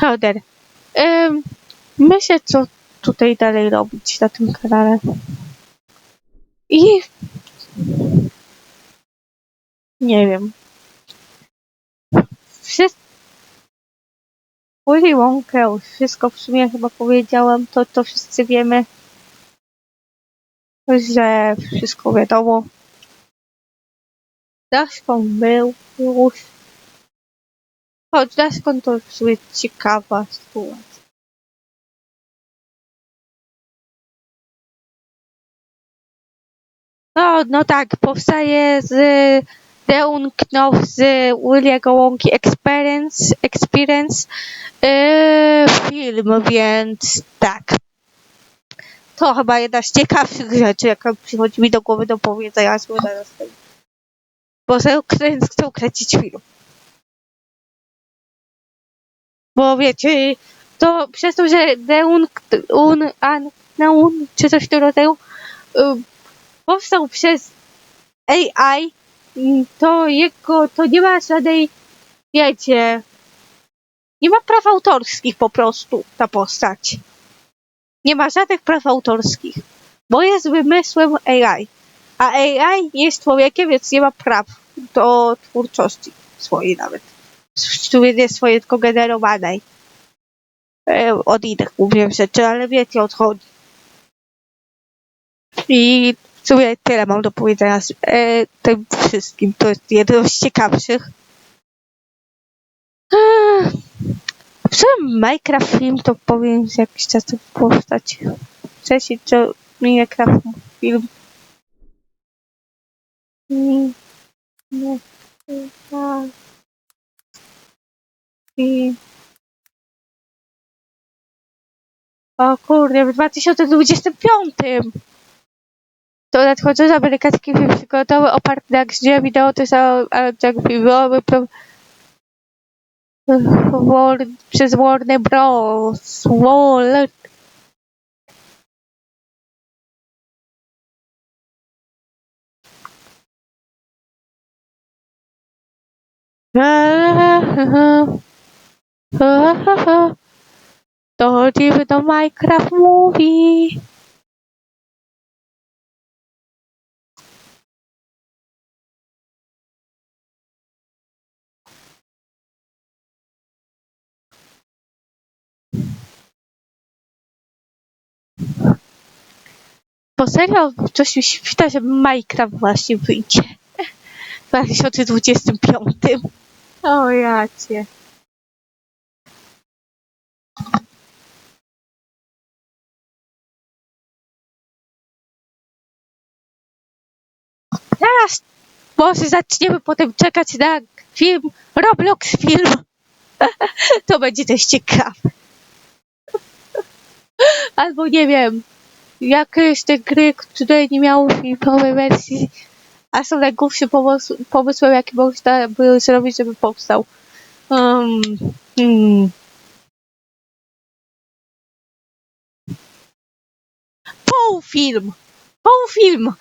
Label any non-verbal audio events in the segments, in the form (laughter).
Holder. Ym, myślę, co tutaj dalej robić na tym kanale. I... Nie wiem. Wszystko... Willy Wonka, wszystko w sumie chyba powiedziałam, to, to wszyscy wiemy. Że wszystko wiadomo. Daszką był już. W sumie ciekawa sytuacja. No, no tak, powstaje z The Unknown z Williego Wonki Experience, Experience yy, film, więc tak. To chyba jedna z ciekawszych rzeczy, jaka przychodzi mi do głowy do powiedzenia słowa zaraz. Bo chcą, krę- chcą kręcić film. Bo wiecie, to przez to, że The Un, un, Unknown, czy coś w tym rodzaju, y, powstał przez AI, to jego, to nie ma żadnej, wiecie, nie ma praw autorskich po prostu ta postać. Nie ma żadnych praw autorskich, bo jest wymysłem AI. A AI jest człowiekiem, więc nie ma praw do twórczości swojej nawet. Które nie swojej, tylko generowanej. E, od innych mówię rzeczy, ale wiecie o co chodzi. I w sumie tyle mam do powiedzenia z e, tym wszystkim. To jest jedno z ciekawszych. Ech, W sumie Minecraft film to powinien za jakiś czas powstać. Wcześniej to Minecraft film. I... Nie. tak. I... O kurde, w 2025 to nadchodzący amerykański film przygotowy oparty na grze wideo to pro... War... przez Warner Bros. Warner (laughs) Dochodzimy do Minecraft Movie. Bo serio, mi świta, że Minecraft właśnie wyjdzie. (laughs) W 2025. O jacie. Może zaczniemy potem czekać na film Roblox film. (laughs) To będzie też ciekawe. Albo nie wiem, jakieś te gry, które nie miały filmowej wersji, a są najgłupszym pomysł, pomysłem, jaki można by zrobić, żeby powstał. Um, hmm. Półfilm!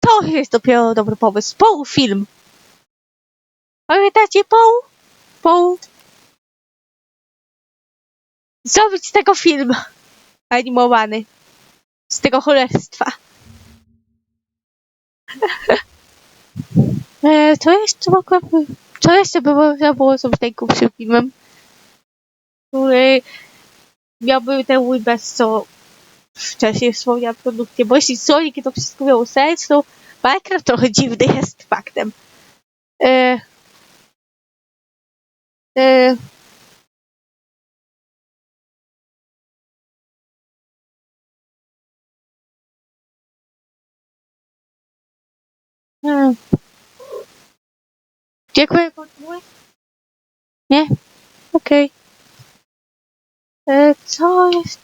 To jest dopiero dobry pomysł. Półfilm! Pamiętacie pół? Pół? Zrobić z tego film animowany. Z tego cholerstwa. e, co jeszcze mogłoby... Co jeszcze by można było zrobić najgłupszym filmem? Który miałby ten bez co wcześniej wspomniałam produkcję, bo jeśli Sonic to wszystko miało sens, to Minecraft trochę dziwny jest faktem. E, e, Hmm. Dziękuję, kontynuuj. Nie? Okej. E, Co jest?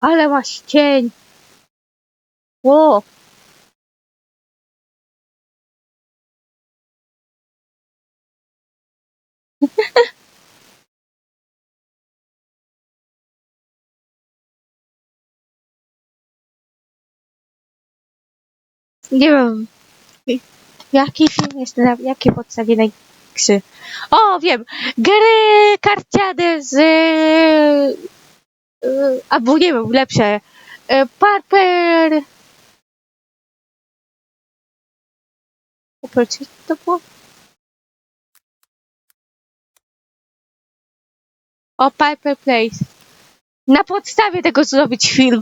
Ale masz cień. Ło. (laughs) Nie wiem. Jaki film jest na jakiej podstawie najgorszy? O, wiem! Gry karciane z... Yy, albo nie wiem, lepsze. Yy, Parper... Oprócz to było? O, Piper Place. Na podstawie tego zrobić film.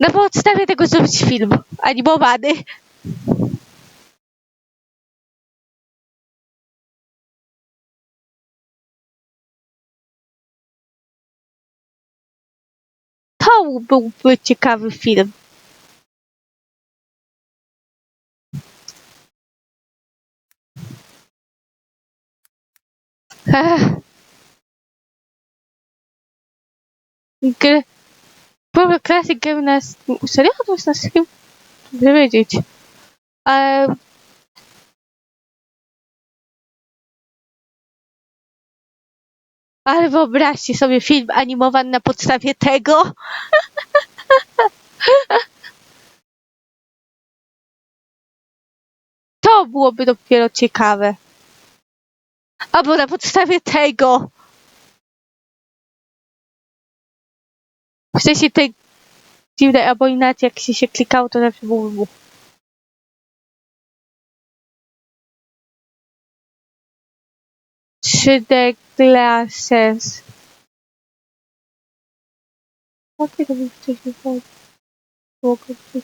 Na podstawie tego zrobić film animowany. To byłby ciekawy film. Gry... Problem Classic Game na... Serio? To jest na Steam? Dobrze wiedzieć. Ale... Ale wyobraźcie sobie film animowany na podstawie tego. To byłoby dopiero ciekawe. Albo na podstawie tego. W sensie tej dziwnej abominacji, jak się, się klikało, to zawsze był wybuch. D glasses. Jakie to by wcześniej? Było go wcześniej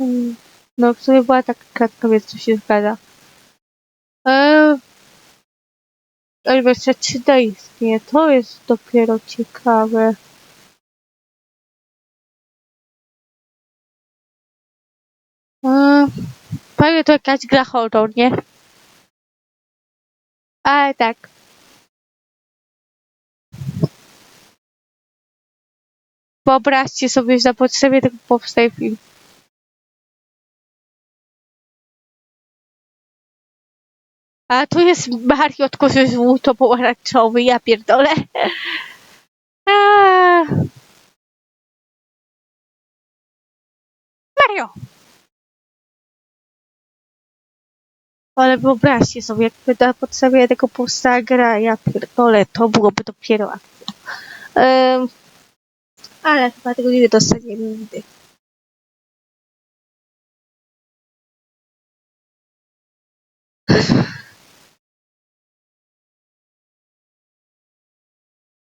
hmm. No, w sumie była taka kratka, więc to się zgadza. Eee, ale jeszcze 3D istnieje. To jest dopiero ciekawe. Eee, pewnie to jakaś gra horror, nie? Ale tak. Wyobraźcie sobie, że na podstawie tego powstaje film. A tu jest Mario, tylko że żółto-pomarańczowy, ja pierdolę. (laughs) Mario! Ale wyobraźcie sobie, jakby na podstawie tego powstała gra, ja pierdolę, to byłoby dopiero akcja. Um, ale chyba tego nie dostaniemy nigdy.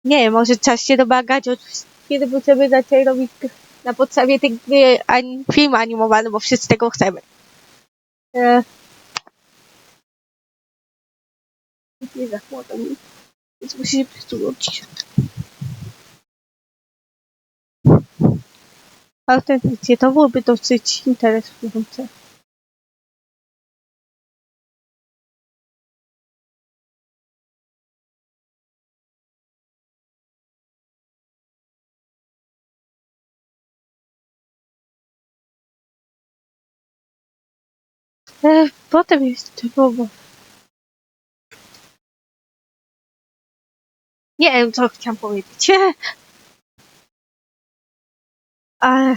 Nie może czas się domagać, od kiedy będziemy zaczęli robić na podstawie tych ani, film animowany, bo wszyscy tego chcemy. E... Nie zachłoda mi, więc musi się przytulać. Autentycznie, to byłoby dosyć interesujące. E, potem jest typowo. Nie wiem, co chciałam powiedzieć. (laughs) Ale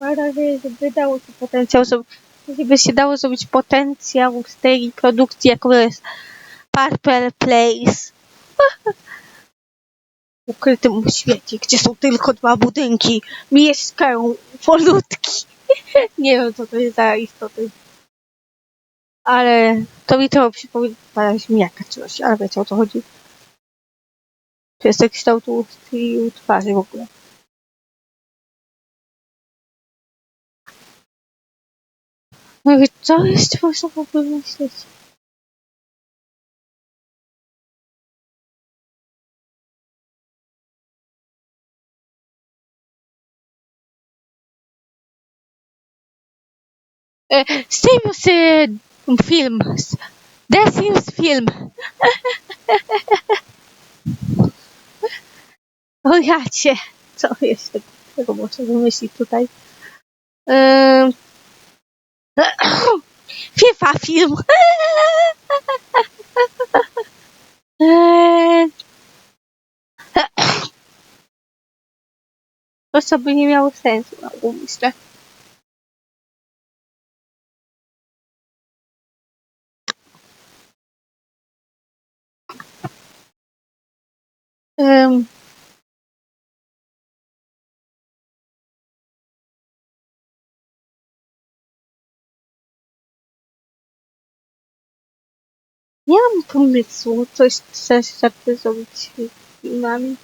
razie, żeby dało się potencjał, żeby się dało zrobić potencjał z tej produkcji, jaką jest Purple Place. (laughs) W ukrytym świecie, gdzie są tylko dwa budynki, mieszkają (laughs) polutki. Nie wiem, co to jest za istoty. Ale to mi to przypomina śmiaka czy coś, ale wiecie o co chodzi. Przez ten kształt ust i twarzy w ogóle. No i co jeszcze można by myśleć? E, Sims e, film. The Sims film. O jacie. Co jeszcze tego można wymyślić tutaj? (clears throat) FIFA film. (clears throat) To by nie miało sensu, na myślę. Ym, Nie mam pomysłu, coś chcesz żeby zrobić z filmami.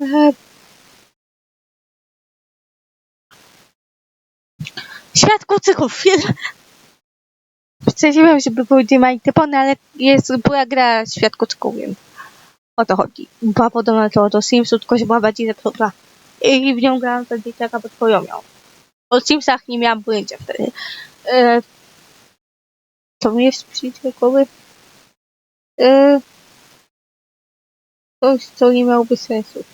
E, Świat kucyków, film. Chciałem, żeby były Typony, ale jest, była gra Świat kucyków, wiem. O to chodzi. Była podobna to do Simsu, tylko że była bardziej zepsuta. I w nią grałam za dzieciaka, bo twoją miał. O Simsach nie miałam pojęcia wtedy. E, to mi jest przyjdzie do głowy. E, coś, co nie miałoby sensu.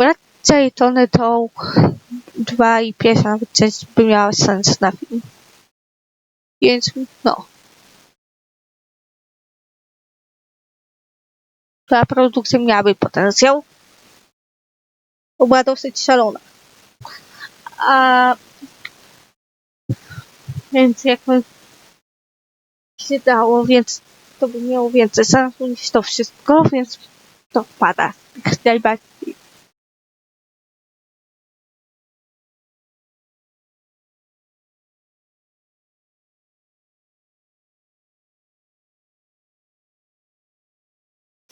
Raczej Tony to dwa i pierwsza część by miała sens na film. Więc no. Ta produkcja miałaby potencjał. Bo była dosyć szalona. A więc jakby się dało, więc to by miało więcej sensu niż to wszystko, więc to wpada. Jak najbardziej.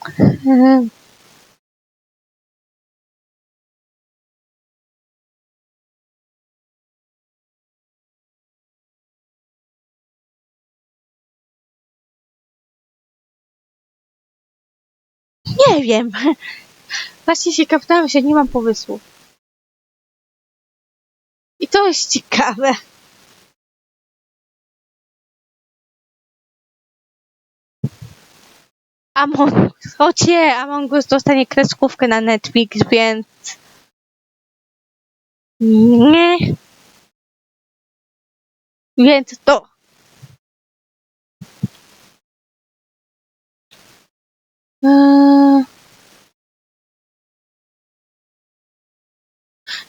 Mhm. Nie wiem. (laughs) Właśnie się kapnąłem, że nie mam pomysłu. I to jest ciekawe. Among. O cie, Among Us dostanie kreskówkę na Netflix, więc... Nie. Więc to. Eee...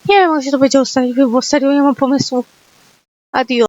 Nie wiem, może to będzie ostatni wybór. Serio, nie mam pomysłu. Adios.